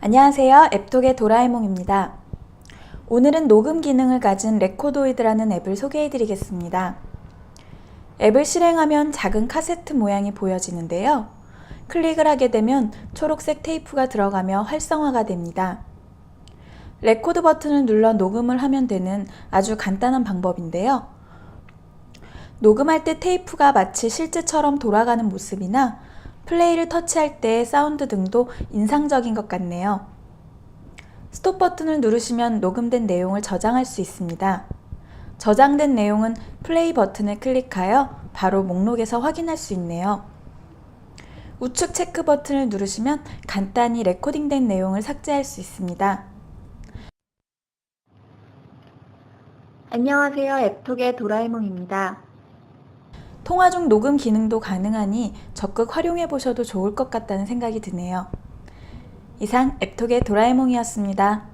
안녕하세요. 앱톡의 도라에몽입니다. 오늘은 녹음 기능을 가진 레코도이드라는 앱을 소개해 드리겠습니다. 앱을 실행하면 작은 카세트 모양이 보여지는데요. 클릭을 하게 되면 초록색 테이프가 들어가며 활성화가 됩니다. 레코드 버튼을 눌러 녹음을 하면 되는 아주 간단한 방법인데요. 녹음할 때 테이프가 마치 실제처럼 돌아가는 모습이나 플레이를 터치할 때의 사운드 등도 인상적인 것 같네요. 스톱 버튼을 누르시면 녹음된 내용을 저장할 수 있습니다. 저장된 내용은 플레이 버튼을 클릭하여 바로 목록에서 확인할 수 있네요. 우측 체크 버튼을 누르시면 간단히 레코딩된 내용을 삭제할 수 있습니다. 안녕하세요. 앱톡의 도라에몽입니다. 통화 중 녹음 기능도 가능하니 적극 활용해 보셔도 좋을 것 같다는 생각이 드네요. 이상 앱톡의 도라에몽이었습니다.